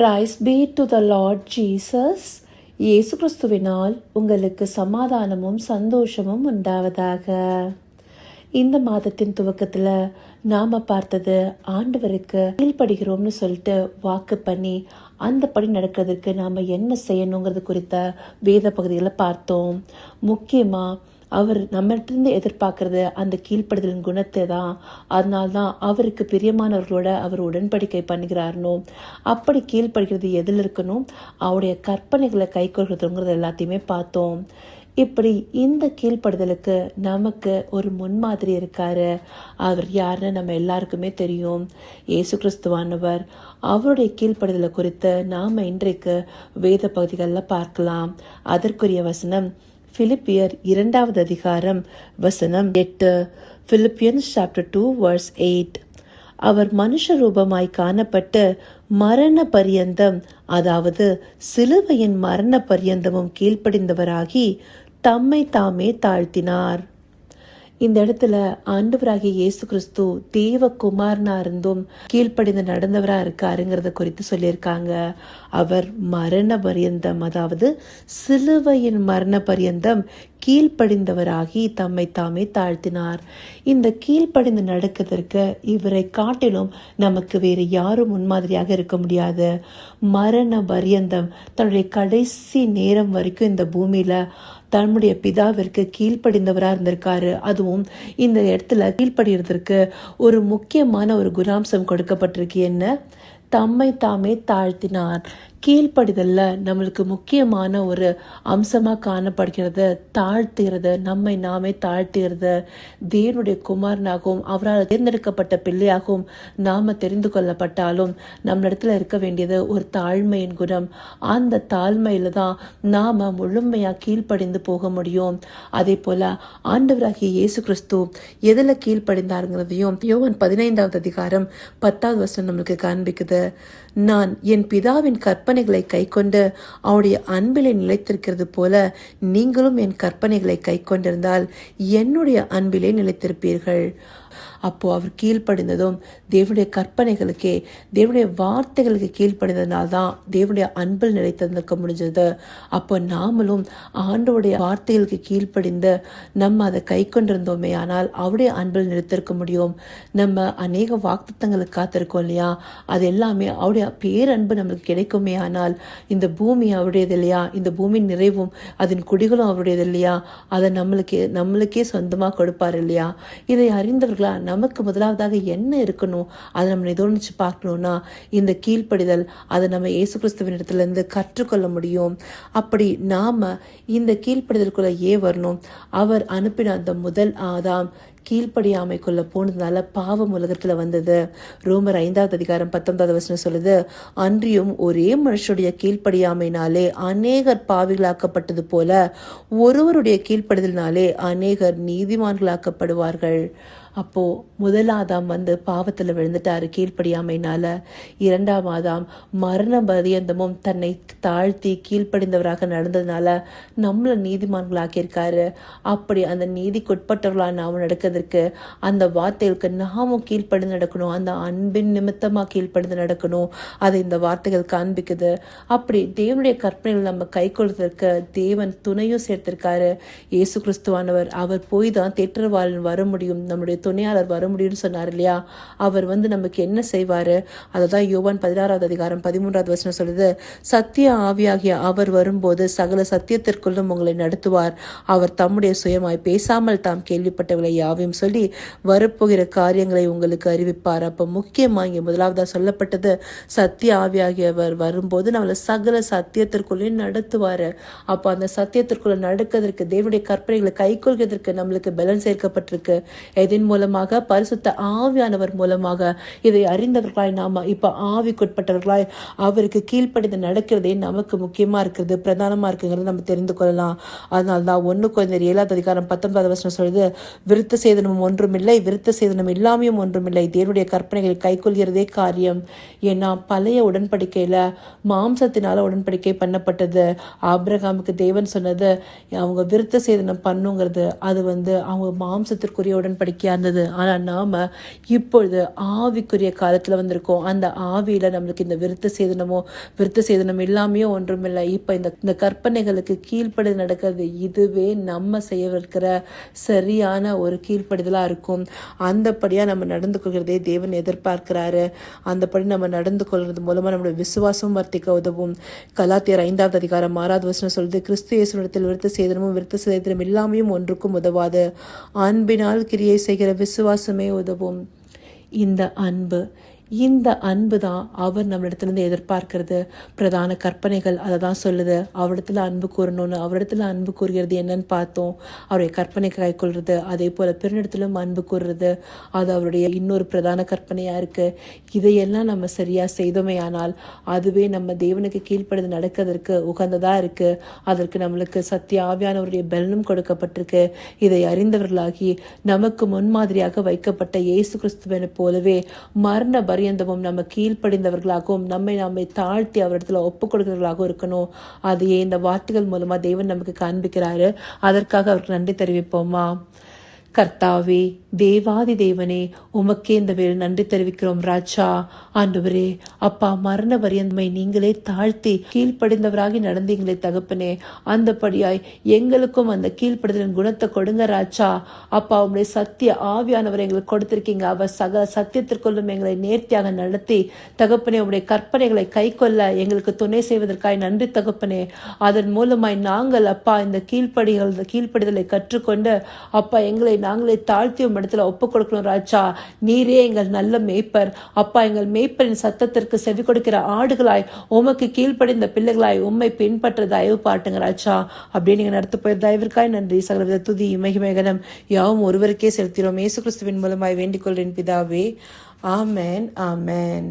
Praise be to the lord Jesus இயேசு கிறிஸ்துவினால் உங்களுக்கு சமாதானமும் சந்தோஷமும் உண்டாவதாக இந்த மாதத்தின் துவக்கத்தில் நாம் பார்த்தது ஆண்டவருக்கு கீழ்ப்படுகிறோம்னு சொல்லிட்டு வாக்கு பண்ணி அந்த படி நடக்கிறதுக்கு நாம் என்ன செய்யணுங்கிறது குறித்த வேத பகுதிகளை பார்த்தோம் முக்கியமாக அவர் நம்மகிட்டருந்து எதிர்பார்க்கறது அந்த கீழ்ப்படுதலின் குணத்தை தான். அதனால தான் அவருக்கு பிரியமானவர்களோட அவர் உடன்படிக்கை பண்ணுகிறாருனோ? அப்படி கீழ்ப்படுகிறது எதில் இருக்கணும் அவருடைய கற்பனைகளை கை கொள்கிறதுங்கிறது எல்லாத்தையுமே பார்த்தோம். இப்படி இந்த கீழ்ப்படுதலுக்கு நமக்கு ஒரு முன்மாதிரி இருக்காரு. அவர் யாருன்னு நம்ம எல்லாருக்குமே தெரியும். இயேசு கிறிஸ்துவானவர். அவருடைய கீழ்ப்படுதலை குறித்து நாம் இன்றைக்கு வேத பகுதிகளில் பார்க்கலாம். அதற்குரிய வசனம் பிலிப்பியர் இரண்டாவது அதிகாரம் வசனம் எட்டு Philippians chapter two verse eight அவர் மனுஷ ரூபமாய் காணப்பட்டு மரண பரியந்தம் அதாவது சிலுவையின் மரண பரியந்தமும் கீழ்ப்படிந்தவராகி தம்மை தாமே தாழ்த்தினார். இந்த இடத்துல ஆண்டவராகிய இயேசு கிறிஸ்து தேவகுமாரனா இருந்தும் கீழ்ப்படிந்து நடந்தவரா இருக்காருங்கிறத குறித்து சொல்லியிருக்காங்க. அவர் மரண பரியந்தம் அதாவது சிலுவையின் மரண பரியந்தம் கீழ்ப்படிந்தவராகி தம்மை தாமே தாழ்த்தினார். இந்த கீழ்ப்படிந்து நடக்கிறதற்கு இவரை காட்டிலும் நமக்கு வேறு யாரும் முன்மாதிரியாக இருக்க முடியாது. மரண பரியந்தம் தன்னுடைய கடைசி நேரம் வரைக்கும் இந்த பூமியில தன்னுடைய பிதாவிற்கு கீழ்ப்படிந்தவராக இருந்திருக்காரு. அதுவும் இந்த இடத்துல கீழ்ப்படுகிறதுக்கு ஒரு முக்கியமான ஒரு குணாம்சம் கொடுக்கப்பட்டிருக்கு. என்ன? தம்மை தாமே தாழ்த்தினார். கீழ்ப்படிதலில். நம்மளுக்கு முக்கியமான ஒரு அம்சமாக காணப்படுகிறது தாழ்த்துகிறது. நம்மை நாமே தாழ்த்துகிறது தேவனுடைய குமாரனாகவும் அவரால் தேர்ந்தெடுக்கப்பட்ட பிள்ளையாகவும் நாம் தெரிந்து கொள்ளப்பட்டாலும் நம்மளிடத்தில் இருக்க வேண்டியது ஒரு தாழ்மையின் குணம். அந்த தாழ்மையில் தான் நாம் முழுமையாக கீழ்ப்படிந்து போக முடியும். அதே போல ஆண்டவராகிய இயேசு கிறிஸ்து எதில் கீழ்ப்படிந்தாருங்கிறதையும் யோவன் பதினைந்தாவது அதிகாரம் பத்தாவது வருஷம் நம்மளுக்கு காண்பிக்குது. நான் என் பிதாவின் கற்ப கற்பனைகளை கைக்கொண்டு அவருடைய அன்பிலே நிலைத்திருக்கிறது போல நீங்களும் என் கற்பனைகளை கைக்கொண்டிருந்தால் என்னுடைய அன்பிலே நிலைத்திருப்பீர்கள். அப்போ அவர் கீழ்ப்படிந்ததும் தேவனுடைய கற்பனைகளுக்கே தேவனுடைய வார்த்தைகளுக்கு கீழ்ப்படிந்ததுனால தான் தேவனுடைய அன்பில் நிலைத்திருக்க முடிஞ்சது. அப்போ நாமளும் ஆண்டோடைய வார்த்தைகளுக்கு கீழ்ப்படிந்து நம்ம அதை கை கொண்டிருந்தோமே ஆனால் அவருடைய அன்பில் நிலைத்திருக்க முடியும். நம்ம அநேக வாக்குத்தங்களுக்கு காத்திருக்கோம் இல்லையா? அது எல்லாமே அவருடைய பேரன்பு நம்மளுக்கு கிடைக்குமே ஆனால் இந்த பூமி அவருடையது இல்லையா? இந்த பூமியின் நிறைவும் அதன் குடிகளும் அவருடையது இல்லையா? அதை நம்மளுக்கு நம்மளுக்கே சொந்தமாக கொடுப்பார் இல்லையா? இதை அறிந்தவர்களா நமக்கு முதலாவதாக என்ன இருக்கணும்? அதை நம்ம நிதோனிச்சு பார்க்கணும்னா இந்த கீழ்ப்படிதல் அதை நம்ம இயேசு கிறிஸ்துவின் இடத்துல இருந்து கற்றுக்கொள்ள முடியும். அப்படி நாம இந்த கீழ்ப்படிதலுக்குள்ளே ஏ வரணும். அவர் அனுப்பின அந்த முதல் ஆதாம் கீழ்ப்படியாமைக்குள்ளே போனதுனால பாவம் உலகத்தில் வந்தது. ரோமர் ஐந்தாவது அதிகாரம் பத்தொன்பதாவது வசனம் சொல்லுது அன்றியும் ஒரே மனுஷனுடைய கீழ்ப்படியாமைனாலே அநேகர் பாவிகளாக்கப்பட்டது போல ஒருவருடைய கீழ்ப்படுதலினாலே அநேகர் நீதிமான்களாக்கப்படுவார்கள். அப்போ முதல் ஆதாம் வந்து பாவத்தில் விழுந்துட்டாரு. கீழ்ப்படியாமைனால இரண்டாம் ஆதாம் மரண பரியந்தமும் தன்னை தாழ்த்தி கீழ்ப்படிந்தவராக நடந்ததுனால நம்மளை நீதிமான்களாக்கியிருக்காரு. அப்படி அந்த நீதிக்குட்பட்டவர்களாக நாம் நடக்கிறதுக்கு அந்த வார்த்தைகளுக்கு நாமும் கீழ்ப்படிந்து நடக்கணும். அந்த அன்பின் நிமித்தமாக கீழ்ப்படிந்து நடக்கணும். அதை இந்த வார்த்தைகள் காண்பிக்குது. அப்படி தேவனுடைய கற்பனைகள் நம்ம கை கொள்வதற்கு தேவன் துணையும் சேர்த்திருக்காரு. இயேசு கிறிஸ்துவானவர். அவர் போய் தான் தேற்றவாளன் வர முடியும். நம்முடைய துணையாளர் வர முடியும்னு சொன்னார் இல்லையா? அவர் வந்து நமக்கு என்ன செய்வார்? அதை தான் யோவான் பதினாறாவது அதிகாரம் பதிமூன்றாவது வசனம் சொல்லுது சத்திய ஆவியாகிய அவர் வரும்போது சகல சத்தியத்திற்குள்ளும் உங்களை நடத்துவார். அவர் தம்முடைய சுயமாய் பேசாமல் தாம் கேள்விப்பட்டவர்களை யாவையும் சொல்லி வரப்போகிற காரியங்களை உங்களுக்கு அறிவிப்பார். அப்போ முக்கியமாக இங்கே முதலாவதாக சொல்லப்பட்டது சத்திய ஆவியாகியவர் வரும்போது நம்மளை சகல சத்தியத்திற்குள்ளேயும் நடத்துவார். அப்போ அந்த சத்தியத்திற்குள்ளே நடக்கிறதுக்கு தேவனுடைய கற்பனைகளை கைக்கொள்கிறதுக்கு நம்மளுக்கு பலன் சேர்க்கப்பட்டிருக்கு. எதின் மூலமாக பரிசுத்த ஆவியானவர் மூலமாக இதை அறிந்தவர்களாய் நாம இப்போ ஆவிக்குட்பட்டவர்களாய் அவருக்கு கீழ்ப்படிந்து நடக்கிறதே நமக்கு முக்கியமாக இருக்கிறது பிரதானமாக இருக்குங்கிறது நம்ம தெரிந்து கொள்ளலாம். அதனால தான் ஒன்று குழந்தை ஏழாவது அதிகாரம் பத்தொன்பதாவது வருஷம் சொல்லுது விருத்த சேதனமும் ஒன்றுமில்லை விருத்த சேதனம் இல்லாமையும் ஒன்றுமில்லை தேவனுடைய கற்பனைகளை கைக்கொள்கிறதே காரியம். ஏன்னா பழைய உடன்படிக்கையில் மாம்சத்தினால் உடன்படிக்கை பண்ணப்பட்டது. ஆபிரகாமுக்கு தேவன் சொன்னது அவங்க விருத்த சேதனம் பண்ணுங்கிறது அது வந்து அவங்க மாம்சத்திற்குரிய உடன்படிக்கையாக நடந்தது. ஆனால் நாம் இப்பொழுது ஆவிக்குரிய காலத்தில் வந்திருக்கோம். அந்த ஆவியில் நம்மளுக்கு இந்த விருத்த சேதனமோ விருத்த சேதனம் இல்லாமையோ ஒன்றுமில்லை. இப்போ இந்த இந்த கற்பனைகளுக்கு கீழ்ப்படி நடக்கிறது. இதுவே நம்ம செய்யவிருக்கிற சரியான ஒரு கீழ்ப்படிதலாக இருக்கும். அந்தபடியாக நம்ம நடந்து கொள்கிறதே தேவன் எதிர்பார்க்கிறாரு. அந்தபடி நம்ம நடந்து கொள்வது மூலமாக நம்மளுடைய விசுவாசம் வர்த்திக்க உதவும். கலாத்தியர் ஐந்தாவது அதிகாரம் ஆறாவது வசனம் சொல்லுது கிறிஸ்து இயேசுனிடத்தில் விருத்த சேதனமும் விருத்த சேதனம் இல்லாமையும் ஒன்றுக்கும் உதவாது. அன்பினால் கிரியை செய்கிற விசுவாசமே உதவும். இந்த அன்பு இந்த அன்பு தான் அவர் நம்மளிடத்துலேருந்து எதிர்பார்க்கிறது. பிரதான கற்பனைகள் அதை தான் சொல்லுது. அவரிடத்துல அன்பு கூறணும்னு அவரிடத்துல அன்பு கூறுகிறது என்னன்னு பார்த்தோம். அவருடைய கற்பனை கைக்கொள்வது அதே போல் பிறனிடத்திலும் அன்பு கூறுறது அது அவருடைய இன்னொரு பிரதான கற்பனையாக இருக்குது இதையெல்லாம் நம்ம சரியாக செய்தோமே ஆனால் அதுவே நம்ம தேவனுக்கு கீழ்ப்படுது நடக்கிறதுக்கு உகந்ததாக இருக்குது அதற்கு நம்மளுக்கு சத்திய ஆவியானவருடைய பலனும் கொடுக்கப்பட்டிருக்கு. இதை அறிந்தவர்களாகி நமக்கு முன்மாதிரியாக வைக்கப்பட்ட இயேசு கிறிஸ்துவனை போலவே மரண பரியந்தமும் நம்ம கீழ்ப்படிந்தவர்களாகவும் நம்மை நம்மை தாழ்த்தி அவரிடத்துல ஒப்பு கொடுக்கிறவர்களாகவும் இருக்கணும். அதையே இந்த வார்த்தைகள் மூலமா தேவன் நமக்கு காண்பிக்கிறாரு. அதற்காக அவருக்கு நன்றி தெரிவிப்போமா? கர்த்தாவே தேவாதி தேவனே உமக்கே இந்த வேலை நன்றி தெரிவிக்கிறோம் ராஜா. ஆண்டவரே அப்பா மரண வரியன்மை நீங்களே தாழ்த்தி கீழ்ப்படிந்தவராகி நடந்தீங்களே தகப்பனே. அந்தபடியாய் எங்களுக்கும் அந்த கீழ்ப்படுதலின் குணத்தை கொடுங்க ராஜா. அப்பா உங்களுடைய சத்திய ஆவியானவர் எங்களுக்கு கொடுத்திருக்கீங்க. அவர் சக சத்தியத்திற்குள்ளும் எங்களை நேர்த்தியாக நடத்தி தகப்பனே உடைய கற்பனைகளை கை கொள்ள எங்களுக்கு துணை செய்வதற்காய் நன்றி தகப்பனே. அதன் மூலமாய் நாங்கள் அப்பா இந்த கீழ்ப்படிகள் கீழ்ப்படிதலை கற்றுக்கொண்டு அப்பா எங்களை நாங்களே தாழ்த்தி உம் இடத்துல ஒப்பு கொடுக்கணும் ராஜா. நீரே எங்கள் நல்ல மேய்ப்பர். அப்பா எங்கள் மேய்ப்பரின் சத்தத்திற்கு செவி கொடுக்கிற ஆடுகளாய் உமக்கு கீழ்ப்படிந்த பிள்ளைகளாய் உம்மை பின்பற்ற தயவு பாட்டுங்க ராஜா. அப்படின்னு நீங்கள் நடத்து போய் தயவிற்காய் நன்றி. சகலவித துதி இமகிமேகனம் யாவும் ஒருவருக்கே செலுத்தினோம் இயேசு கிறிஸ்துவின் மூலமாய் வேண்டிக் கொள்கிறேன் பிதாவே. ஆமேன் ஆமேன்.